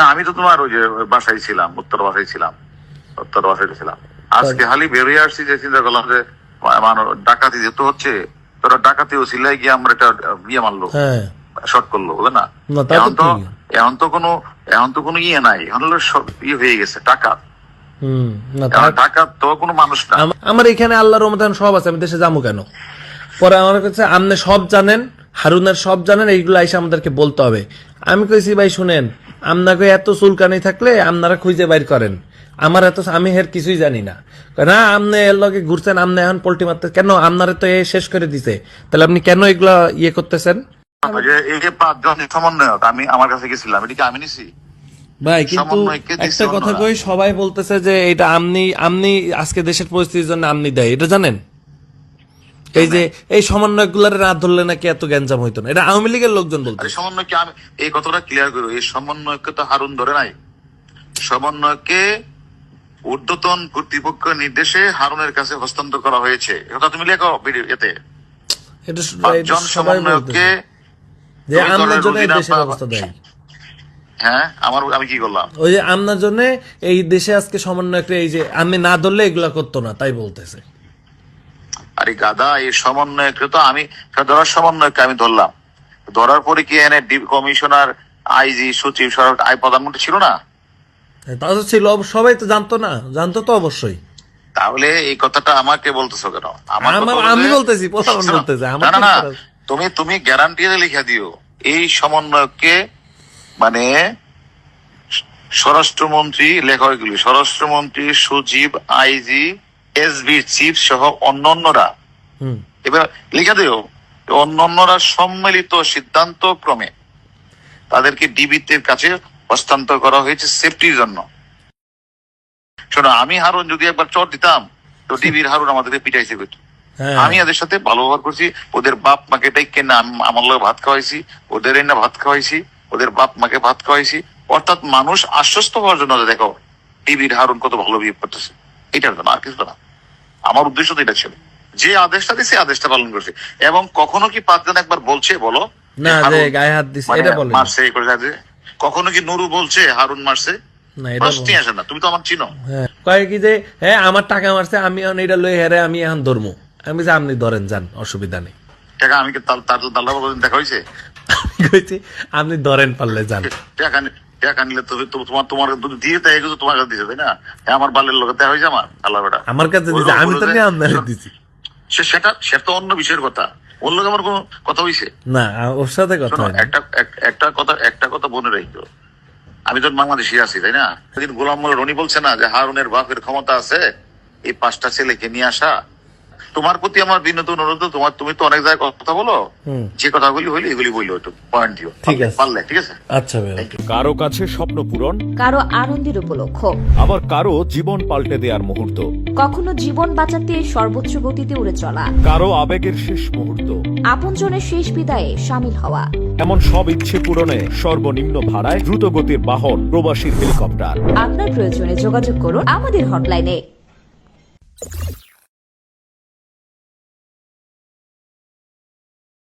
না আমি তো তোমার ওই যে বাসায় ছিলাম উত্তর বাসায় ছিলাম উত্তর বাসায় ছিলাম। আজকে হালি বেরিয়ে আসছি যে চিন্তা করলাম যে মানুষ ডাকাতি যেহেতু হচ্ছে তোরা ডাকাতি ও সিলাই গিয়ে আমরা একটা বিয়ে মারলো হ্যাঁ। শর্ট করল বুঝলে না? এখন তো এখন তো কোনো এখন তো কোনো ইয়ে নাই এখন সব ইয়ে হয়ে গেছে টাকা। টাকা তো কোনো মানুষ না। আমার এখানে আল্লাহর রহমতান সব আছে আমি দেশে যাব কেন? পরে আমার কাছে আপনি সব জানেন হারুনের সব জানেন এইগুলো এসে আমাদেরকে বলতে হবে। আমি কইছি ভাই শুনেন আপনাকে এত চুলকানি থাকলে আপনারা খুঁজে বাইর করেন। আমার এত আমি হের কিছুই জানি না। না আপনি এর লগে ঘুরছেন আপনি এখন পোল্ট্রি মারতে কেন? আপনারা তো এ শেষ করে দিছে। তাহলে আপনি কেন এগুলা ইয়ে করতেছেন? ওই যে এই যে পাঁচজন সমন্বয়ক আমি আমার কাছে গেছিলাম এটা কি আমি নিছি? ভাই কিন্তু একটা কথা। কই সবাই বলতেছে যে এটা আমনি আমনি আজকে দেশের পরিস্থিতির জন্য আমনি দেয়। এটা জানেন? এই যে এই সমন্বয়গুলার না ধরলে নাকি এত গ্যাঞ্জাম হইতো না? এটা আওয়ামী লীগের লোকজন বলতে। আরে সমন্বয়কে আমি এই কথাটা ক্লিয়ার করব এই সমন্বয়কে তো হারুন ধরে নাই। সমন্বয়কে ঊর্ধ্বতন কর্তৃপক্ষ নির্দেশে হারুনের কাছে হস্তান্তর করা হয়েছে। এটা তুমি লেখো ভিডিও এতে। পাঁচজন সমন্বয়কে হ্যাঁ আমার আমি কি করলাম? ওই যে আমনার জন্য এই দেশে আজকে সমন্বয় এই যে আমি না ধরলে এগুলা করতো না তাই বলতেছে। আরে গাদা এই সমন্বয়কে তো আমি ধরার সমন্বয়কে আমি ধরলাম। ধরার পরে কি এনে ডিপ কমিশনার আইজি সচিব সরকার আই প্রধানমন্ত্রী ছিল না? তা তো ছিল সবাই তো জানতো না জানতো তো অবশ্যই। তাহলে এই কথাটা আমাকে বলতেছো কেন? আমি বলতেছি, না না? তুমি তুমি গ্যারান্টি লিখে দিও এই সমন্বয়কে মানে স্বরাষ্ট্রমন্ত্রী লেখা স্বরাষ্ট্রমন্ত্রী সচিব আইজি এসবি চিফ সহ অন্যান্যরা। এবার লিখে দিও অন্যান্যরা সম্মিলিত সিদ্ধান্ত ক্রমে তাদেরকে ডিবিতের কাছে হস্তান্তর করা হয়েছে সেফটির জন্য। শোনো আমি হারুন যদি একবার চট দিতাম তো ডিবির হারুন আমাদেরকে পিটাইছে করতো হ্যাঁ। আমি এদের সাথে ভালো ব্যবহার করছি ওদের বাপ মাকে ডেকে না আমার লোক ভাত খাওয়াইছি ওদের না ভাত খাওয়াইছি ওদের বাপ মাকে ভাত খাওয়াইছি। অর্থাৎ মানুষ আশ্বস্ত হওয়ার জন্য দেখো টিভির হারুন কত ভালো বিহেভ করতেছে। এটার জন্য আর কিছু না আমার উদ্দেশ্য তো এটা ছিল। যে আদেশটা দিছে আদেশটা পালন করছে। এবং কখনো কি পাঁচজন একবার বলছে বলো? না যে গায়ে হাত দিছে মানে এটা বলে মারছে এই করে যাচ্ছে। কখনো কি নুরু বলছে হারুন মারছে? না এটা প্রশ্নই আসে না তুমি তো আমার চিনো। হ্যাঁ কয় কি যে হ্যাঁ আমার টাকা মারছে আমি এখন এটা লই হেরে আমি এখন ধরমু। আমি যে আপনি ধরেন যান অসুবিধা নেই। টাকা আমি কি তার তার দাল্লা দেখা হয়েছে কইছি আপনি ধরেন পারলে যান। টাকা টাকা নিলে তো তোমার তোমার দিয়ে এগুলো তোমার কাছে দিছে তাই না? হ্যাঁ আমার বালের লোক হয়েছে আমার আল্লাহ বেটা। আমার কাছে দিছে আমি তো নিয়ে আপনারে দিছি। সে সেটা সেটা অন্য বিষয়ের কথা। ওর লোক আমার কোনো কথা হইছে? না ওর সাথে কথা। একটা একটা কথা একটা কথা মনে রাখো। আমি তো বাংলাদেশি আছি তাই না? গোলাম রনি বলছে না যে হারুনের বাপের ক্ষমতা আছে এই পাঁচটা ছেলেকে নিয়ে আসা তোমার প্রতি আমার বিনোদ অনুরোধ তোমার তুমি তো অনেক জায়গায় কথা বলো। যে কথাগুলি হইলে এগুলি বলল একটু পয়েন্ট দিও। ঠিক আছে। পারলে ঠিক আছে? আচ্ছা কারও কাছে স্বপ্ন পূরণ কারও আনন্দের উপলক্ষ। আবার কারও জীবন পাল্টে দেওয়ার মুহূর্ত। কখনো জীবন বাঁচাতে সর্বোচ্চ গতিতে উড়ে চলা। কারও আবেগের শেষ মুহূর্ত। আপনজনের শেষ বিদায়ে সামিল হওয়া। এমন সব ইচ্ছে পূরণে সর্বনিম্ন ভাড়ায় দ্রুত গতির বাহন প্রবাসীর হেলিকপ্টার। আপনার প্রয়োজনে যোগাযোগ করুন আমাদের হটলাইনে।